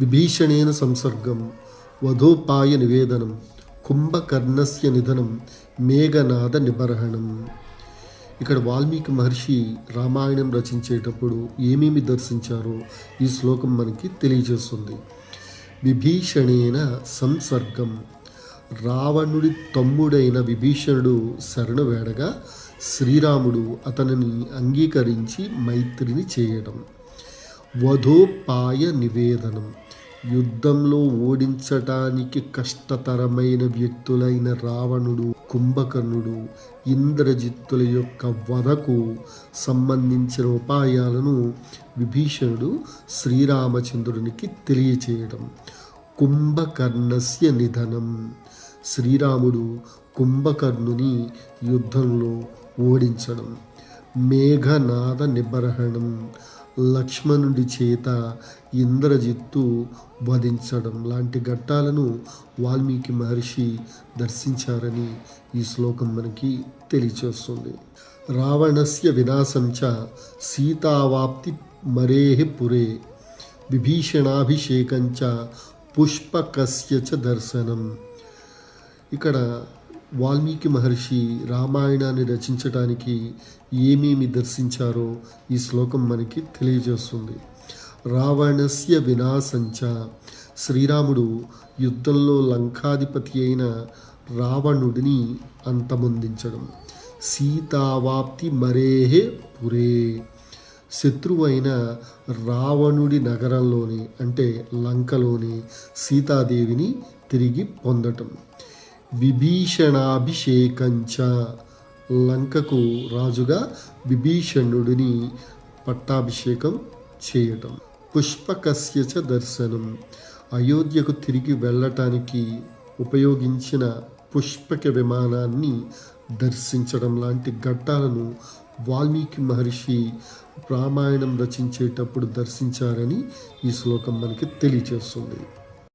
విభీషణేన సంసర్గం వధోపాయ నివేదనం కుంభకర్ణస్య నిధనం మేఘనాద నిబర్హణం. ఇక్కడ వాల్మీకి మహర్షి రామాయణం రచించేటప్పుడు ఏమేమి దర్శించారో ఈ శ్లోకం మనకి తెలియజేస్తుంది. విభీషణేన సంసర్గం. రావణుడి తమ్ముడైన విభీషణుడు శరణు వేడగా శ్రీరాముడు అతనిని అంగీకరించి మైత్రిని చేయడం వధోపాయ నివేదనం. యుద్ధంలో ఓడించటానికి కష్టతరమైన వ్యక్తులైన రావణుడు కుంభకర్ణుడు ఇంద్రజిత్తుల యొక్క వధకు సంబంధించిన ఉపాయాలను విభీషణుడు శ్రీరామచంద్రునికి తెలియచేయడం కుంభకర్ణస్య నిధనం. శ్రీరాముడు కుంభకర్ణుని యుద్ధంలో ఓడించడం. మేఘనాద నిబర్హణం లక్ష్మణుడి చేత ఇంద్రజిత్తు వధించడం. లాంటి ఘట్టాలను వాల్మీకి మహర్షి దర్శించారని ఈ శ్లోకం మనకి తెలియచేస్తుంది. రావణస్య వినాశంచ సీతావాప్తి మరేహి పురే విభీషణాభిషేకంచ పుష్పకస్య చ దర్శనం. ఇక్కడ వాల్మీకి మహర్షి రామాయణాన్ని రచించడానికి ఏమేమి దర్శించారో ఈ శ్లోకం మనకి తెలియజేస్తుంది. రావణస్య వినాశంచ. శ్రీరాముడు యుద్ధంలో లంకాధిపతి అయిన రావణుడిని అంతమొందించడం. సీతావాప్తి మరేహే పురే. శత్రువైన రావణుడి నగరంలోని అంటే లంకలోని సీతాదేవిని తిరిగి పొందటం. విభీషణాభిషేకంచ లంకకు రాజుగా విభీషణుడిని పట్టాభిషేకం చేయటం. పుష్పకస్యచ దర్శనం. అయోధ్యకు తిరిగి వెళ్ళటానికి ఉపయోగించిన పుష్పక విమానాన్ని దర్శించడం లాంటి ఘట్టాలను వాల్మీకి మహర్షి రామాయణం రచించేటప్పుడు దర్శించారని ఈ శ్లోకం మనకి తెలియచేస్తుంది